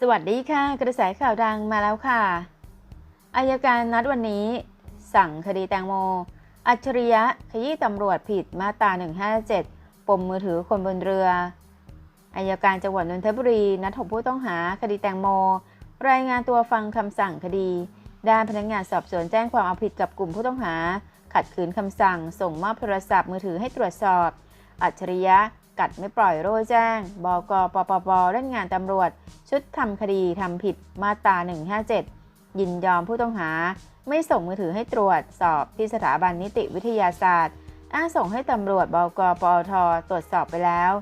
สวัสดีค่ะ กระแสข่าวดังมาแล้วค่ะ อายการนัดวันนี้ สั่งคดีแตงโม อัจฉริยะขยี้ตำรวจผิดมาตรา 157 ปมมือถือคนบนเรือ อายการจังหวัดนนทบุรี นัดหกผู้ต้องหาคดีแตงโม รายงานตัวฟังคำสั่งคดี ด้านพนักงานสอบสวนแจ้งความเอาผิดกับกลุ่มผู้ต้องหา ขัดขืนคำสั่ง ส่งมอบโทรศัพท์มือถือให้ตรวจสอบ อัจฉริยะ กัดไม่ปล่อยโร่แจ้ง บกปปปเล่นงานตำรวจ ชุดทำคดีทำผิดมาตรา 157 ยินยอมผู้ต้องหา ไม่ส่งมือถือให้ตรวจสอบที่สถาบันนิติวิทยาศาสตร์ อ้างส่งให้ตำรวจ บกปอท ตรวจสอบไปแล้ว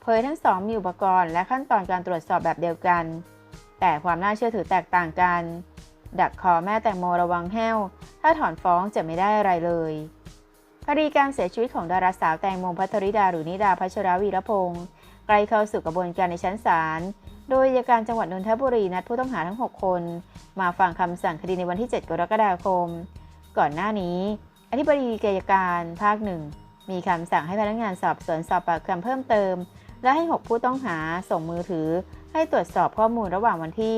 เผยทั้งสองมีอุปกรณ์และขั้นตอนการตรวจสอบแบบเดียวกัน แต่ความน่าเชื่อถือแตกต่างกัน ดักคอแม่แตงโมระวังแห้ว ถ้าถอนฟ้องจะไม่ได้อะไรเลย คดีการเสียชีวิตของดาราสาวแตงโมพัทริดาหรือนิดาพัชรวีรพงศ์ใกล้เข้าสู่กระบวนการในชั้นศาล โดยอัยการจังหวัดนนทบุรีนัดผู้ต้องหาทั้ง 6 คน มาฟังคำสั่งคดีในวันที่ 7 กรกฎาคม ก่อนหน้านี้ อธิบดีอัยการภาคหนึ่งมีคำสั่งให้พนักงานสอบสวนสอบปากคำเพิ่มเติม และให้ 6 ผู้ต้องหาส่งมือถือ ให้ตรวจสอบข้อมูลระหว่างวันที่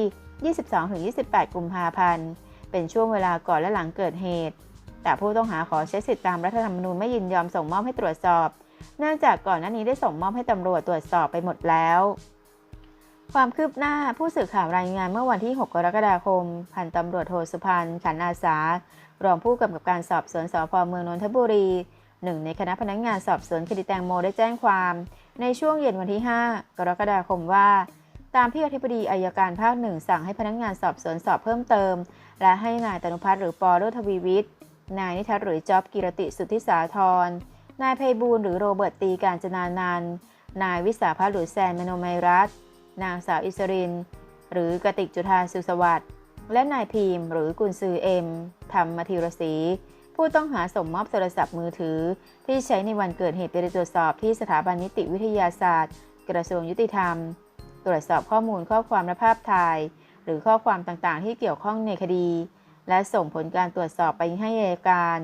22-28 กุมภาพันธ์ เป็นช่วงเวลาก่อนและหลังเกิดเหตุ แต่ผู้ต้องหาขอใช้สิทธิตามรัฐธรรมนูญไม่ยินยอมส่งมอบให้ตรวจสอบ เนื่องจากก่อนหน้านี้ได้ส่งมอบให้ตำรวจตรวจสอบไปหมดแล้ว ความคืบหน้าผู้สื่อข่าวรายงานเมื่อวันที่ 6 กรกฎาคม พันตำรวจโทสุพันธ์ขันอาสารองผู้กำกับการสอบสวนสพเมืองนนทบุรีหนึ่งในคณะพนักงานสอบสวนคดีแตงโมได้แจ้งความ ในช่วงเย็นวันที่ 5 กรกฎาคมว่า ตามที่อธิบดีอายการภาคหนึ่งสั่งให้พนักงานสอบสวนสอบเพิ่มเติม และให้นายตนุพัฒน์หรือปอโรทวีวิทย์ นายนิทัศน์หรือจ๊อบกิรติสุทธิสาธรนายไพบูลย์หรือโรเบิร์ตตีการจนานันนายวิสาพัฒหรือแซนมโนไมรัตน์นางสาวอิสริน หรือกติกจุธาสุสวัสดิ์และนายพีมหรือกุลซือเอ็มธรรมธีรศรีผู้ต้องหาส่งมอบโทรศัพท์มือถือ ที่ใช้ในวันเกิดเหตุไปตรวจสอบที่สถาบันนิติวิทยาศาสตร์ กระทรวงยุติธรรม ตรวจสอบข้อมูลข้อความและภาพถ่าย หรือข้อความต่างๆ ที่เกี่ยวข้องในคดี และส่งผลการตรวจสอบไปให้อัยการ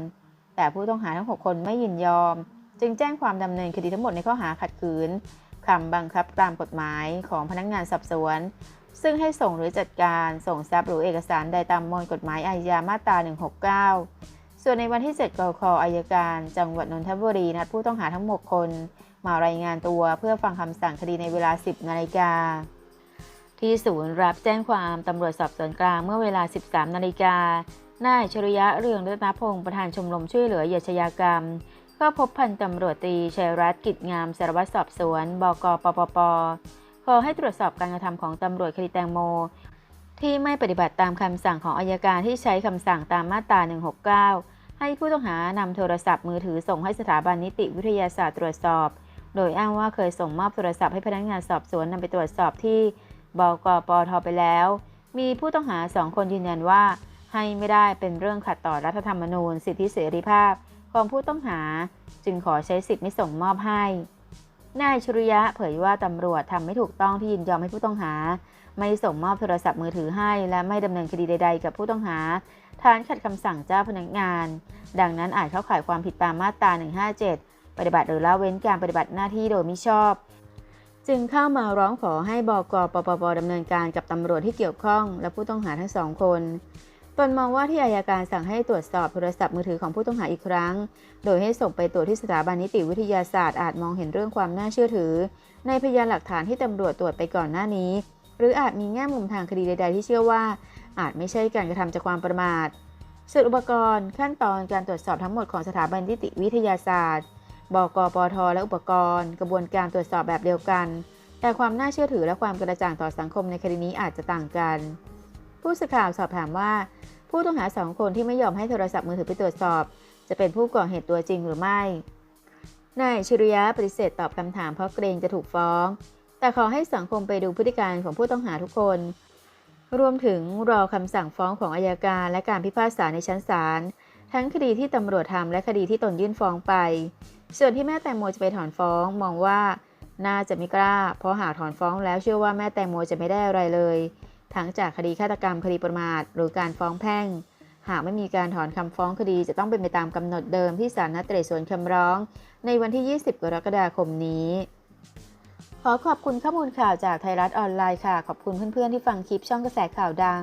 แต่ผู้ต้องหาทั้ง 6 คนไม่ยินยอม จึงแจ้งความดำเนินคดีทั้งหมดในข้อหาขัดขืนคำบังคับตามกฎหมายของพนักงานสอบสวน ซึ่งให้ส่งหรือจัดการส่งทรัพย์หรือเอกสารใดตามมวลกฎหมายอาญามาตรา 169 ส่วนในวันที่ 7 กคอายการ จังหวัดนนทบุรีนัดผู้ต้องหาทั้งหมดคน มารายงานตัวเพื่อฟังคำสั่งคดีในเวลา 10 นาฬิกา ที่ศูนย์รับแจ้งความตำรวจสอบสวนกลางเมื่อเวลา 13 นาฬิกา นายชริยะเรืองรัตนพงศ์ประธานชมรมช่วยเหลือเหยื่อชญากรรม ก็พบพันตำรวจตรีชัยรัตน์กิจงามสารวัตรสอบสวน บกปปป ขอให้ตรวจสอบการกระทำของตำรวจคดีแตงโม ที่ไม่ปฏิบัติตามคำสั่งของอายการที่ใช้คำสั่งตามมาตรา 169 ให้ผู้ต้องหานำโทรศัพท์มือถือส่งให้สถาบันนิติวิทยาศาสตร์ตรวจสอบ โดยอ้างว่าเคยส่งมอบโทรศัพท์ให้พนักงานสอบสวนนำไปตรวจสอบที่ บกปทไปแล้ว มีผู้ต้องหาสองคนยืนยันว่า ให้ไม่ได้เป็นเรื่องขัดต่อรัฐธรรมนูญ สิทธิเสรีภาพของผู้ต้องหา จึงขอใช้สิทธิ์ไม่ส่งมอบให้ นายชุริยะเผยว่าตำรวจทำไม่ถูกต้องที่ยินยอมให้ผู้ต้องหา ไม่ส่งมอบโทรศัพท์มือถือให้ และไม่ดำเนินคดีใด ๆ กับผู้ต้องหาฐานขัดคำสั่งเจ้าพนักงาน ดังนั้นอาจเข้าข่ายความผิดตามมาตรา 157 ปฏิบัติหรือละเว้นการปฏิบัติหน้าที่โดยมิชอบ จึงเข้ามาร้องขอให้บอกปปปดำเนินการกับตำรวจที่เกี่ยวข้อง และผู้ต้องหาทั้งสองคนตนมองว่าที่อายการสั่งให้ตรวจสอบโทรศัพท์มือถือของผู้ต้องหาอีกครั้ง โดยให้ส่งไปตรวจที่สถาบันนิติวิทยาศาสตร์อาจมองเห็นเรื่องความน่าเชื่อถือ ในพยานหลักฐานที่ตำรวจตรวจไปก่อนหน้านี้ หรืออาจมีแง่มุมทางคดีใด ๆ ที่เชื่อว่า อาจไม่ใช่การกระทำจากความประมาทส่วนอุปกรณ์ ขั้นตอนการตรวจสอบทั้งหมดของสถาบันนิติวิทยาศาสตร์ บกปทและอุปกรณ์ กระบวนการตรวจสอบแบบเดียวกัน แต่ความน่าเชื่อถือและความกระจ่างต่อสังคมในคดีนี้อาจจะต่างกัน ผู้สื่อข่าวสอบถามว่า ผู้ต้องหาสองคนที่ไม่ยอมให้โทรศัพท์มือถือไปตรวจสอบ จะเป็นผู้ก่อเหตุตัวจริงหรือไม่นายชิริยะปฏิเสธตอบคำถามเพราะเกรงจะถูกฟ้อง แต่ขอให้สังคมไปดูพฤติการของผู้ต้องหาทุกคน รวมถึงรอคำสั่งฟ้องของอายการและการพิพากษาในชั้นศาล ทั้งคดีที่ตำรวจทำและคดีที่ตนยื่นฟ้องไป ส่วนที่แม่แตงโมจะไปถอนฟ้องมองว่าน่าจะไม่กล้า เพราะหากถอนฟ้องแล้วเชื่อว่าแม่แตงโมจะไม่ได้อะไรเลย ทั้งจากคดีฆาตกรรมคดีประมาทหรือการฟ้องแพ่ง หากไม่มีการถอนคำฟ้องคดีจะต้องเป็นไปตามกำหนดเดิมที่ศาลนัดไต่สวนคำร้อง ในวันที่ 20 กรกฎาคมนี้ ขอขอบคุณข้อมูลข่าวจากไทยรัฐออนไลน์ค่ะ ขอบคุณเพื่อนๆที่ฟังคลิปช่องกระแสข่าวดัง